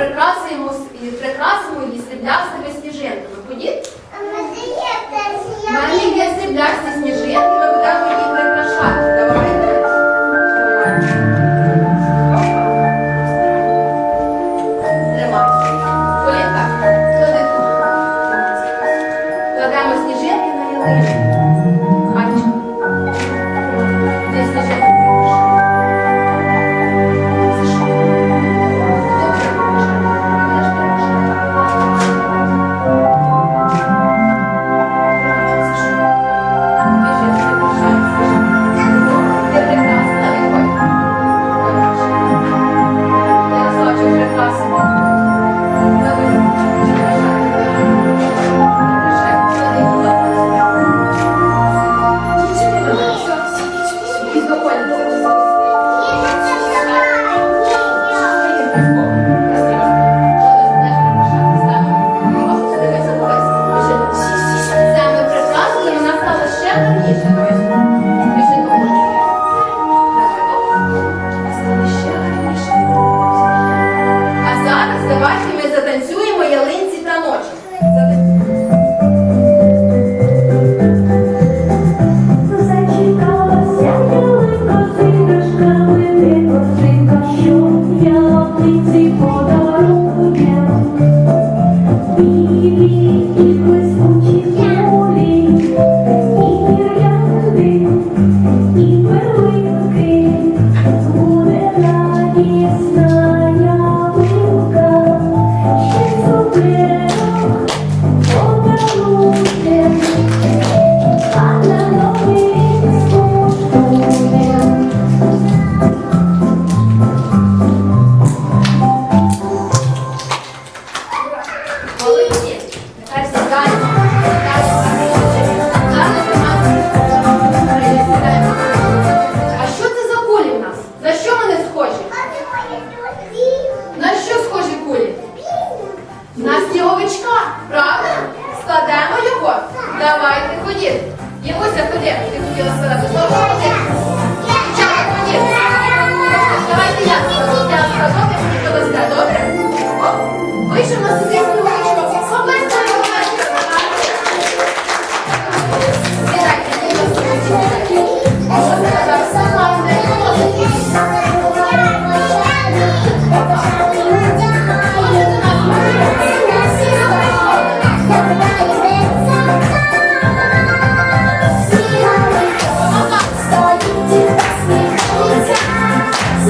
прикраси мої срібляк з сніжинками. Ходіть? У мене є срібляк зі.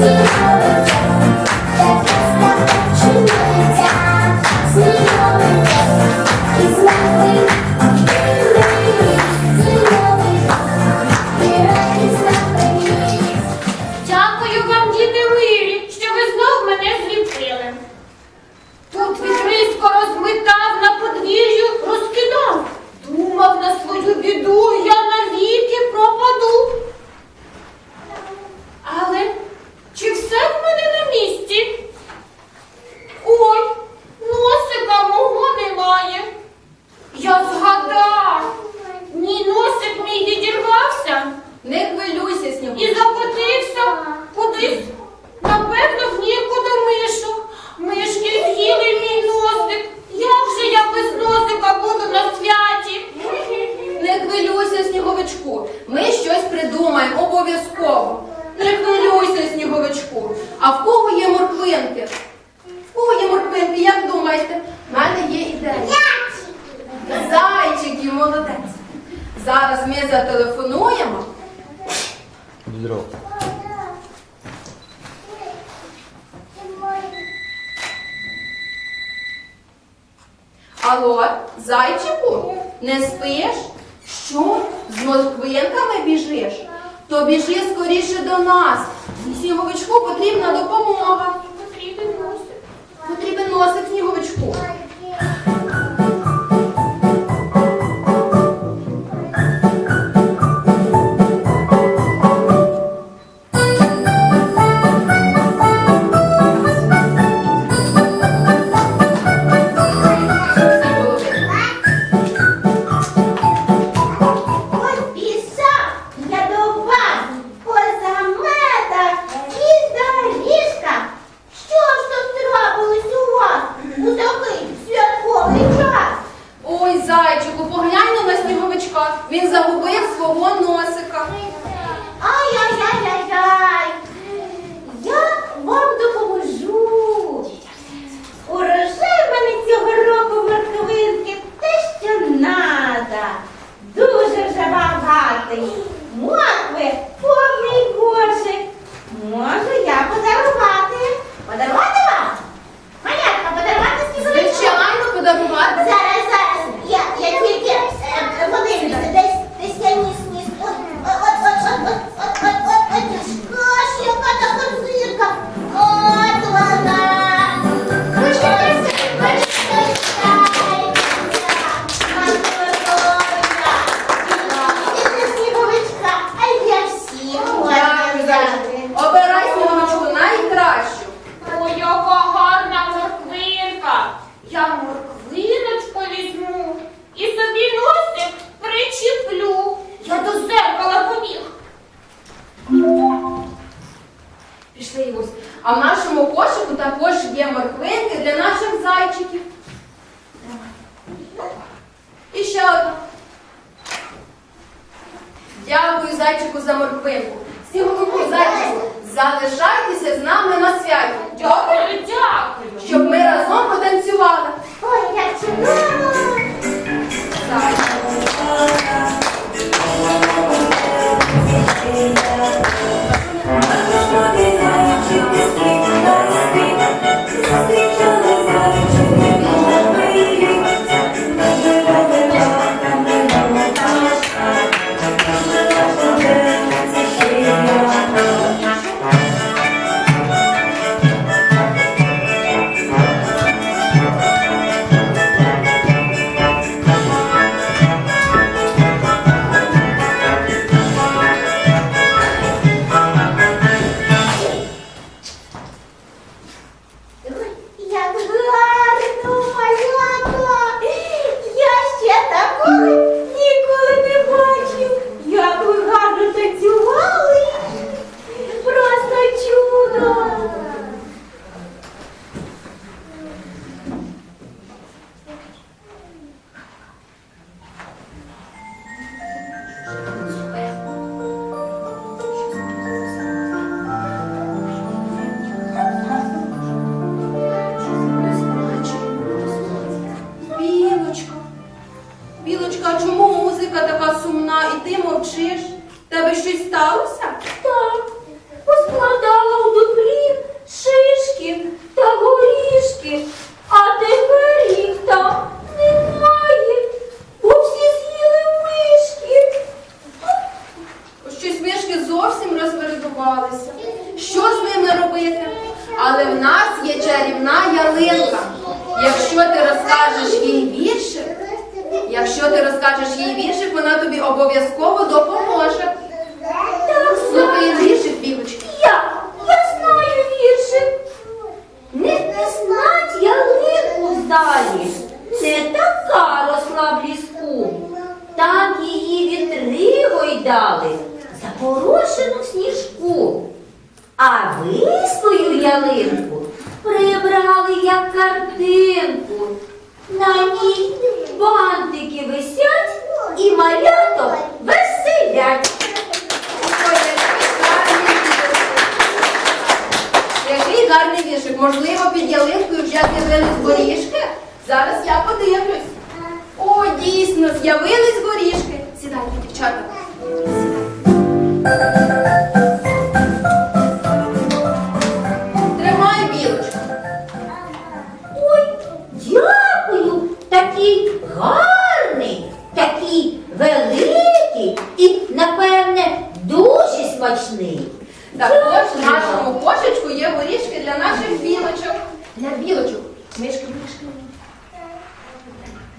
Thank you. то біжи скоріше до нас. Сніговичку потрібна допомога. Потрібен носик. Потрібен носик сніговичку. коні, бантики висять і малято веселять. Який гарний вішик. Можливо, під ялинкою вже з'явились горішки. Зараз я подивлюсь. О, дійсно, з'явились горішки. Сідайте, дівчата.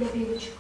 Для білочок.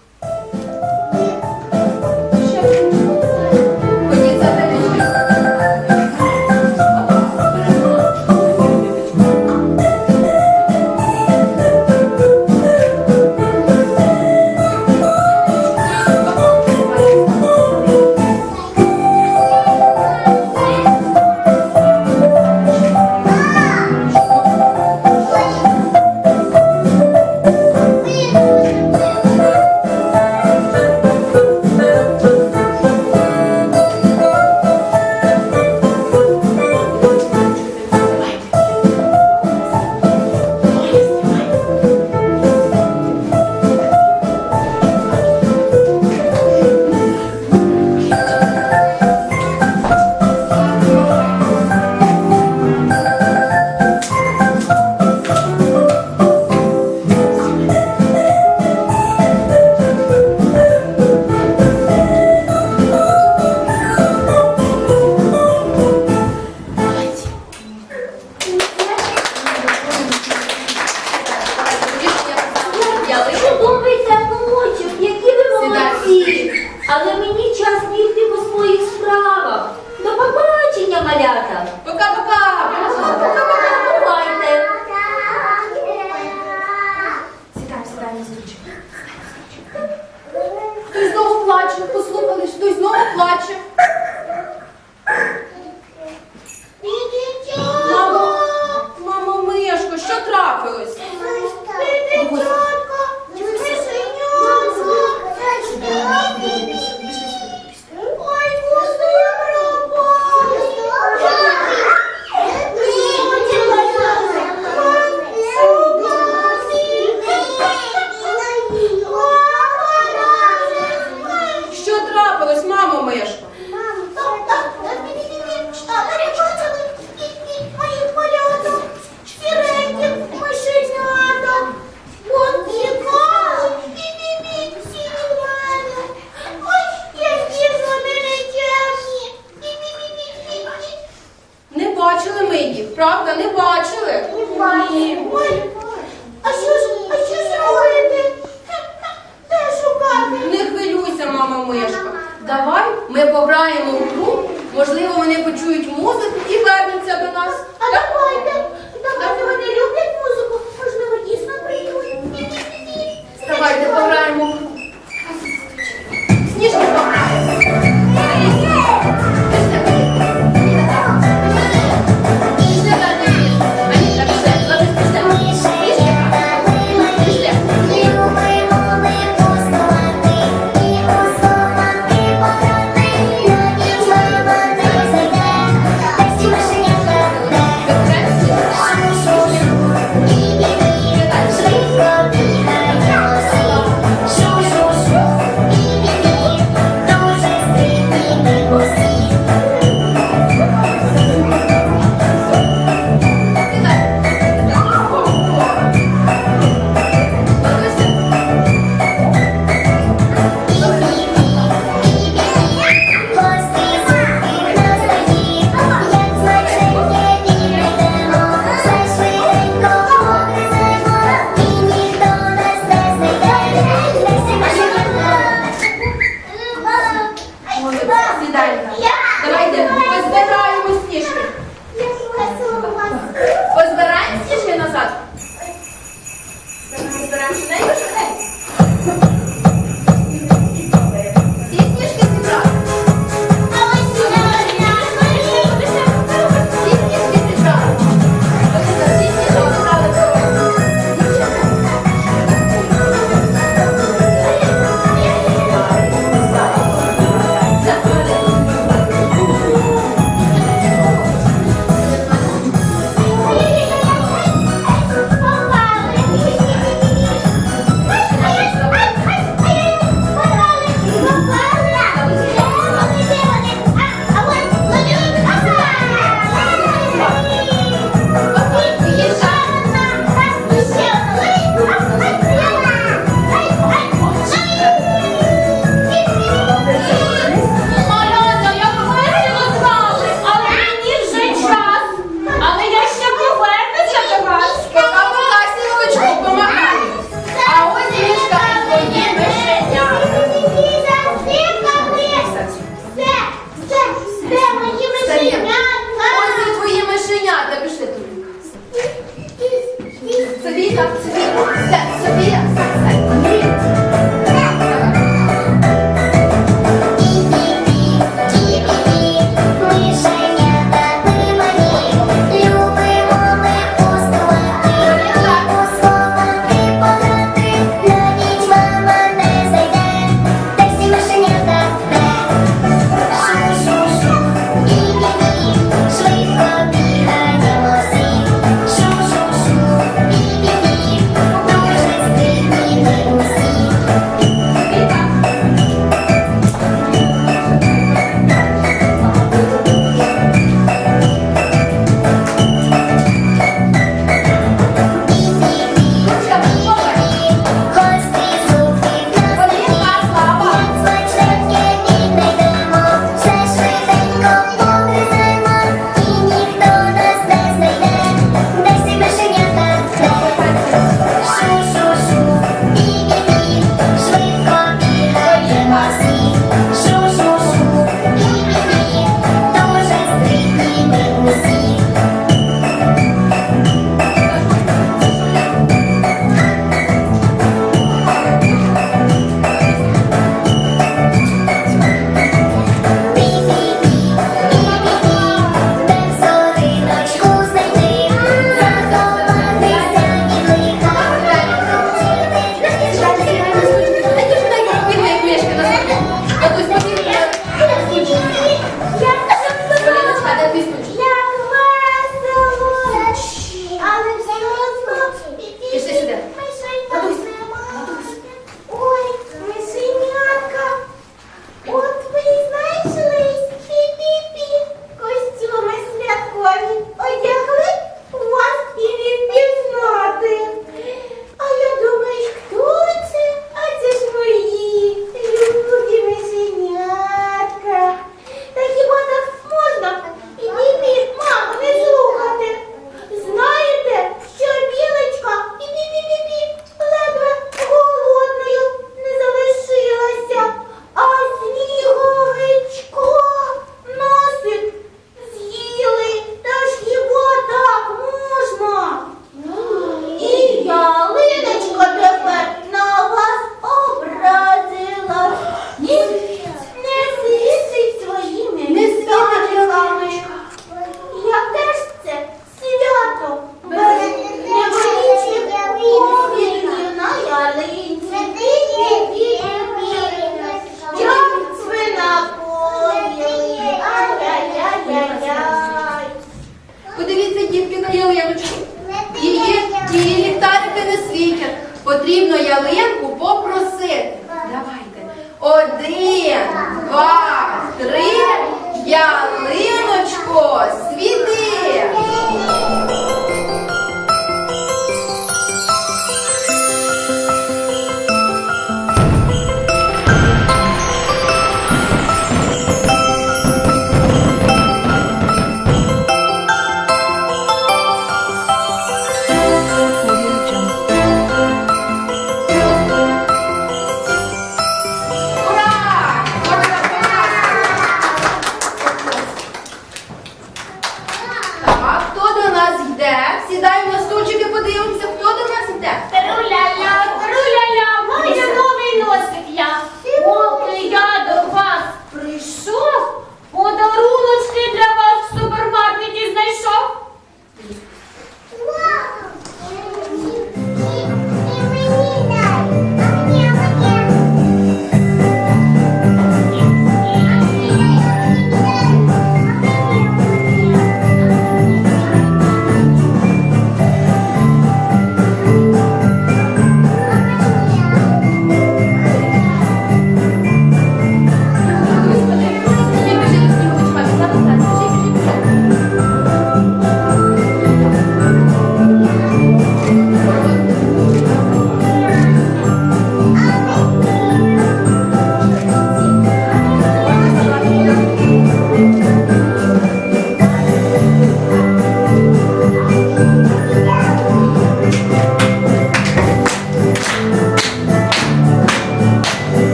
yo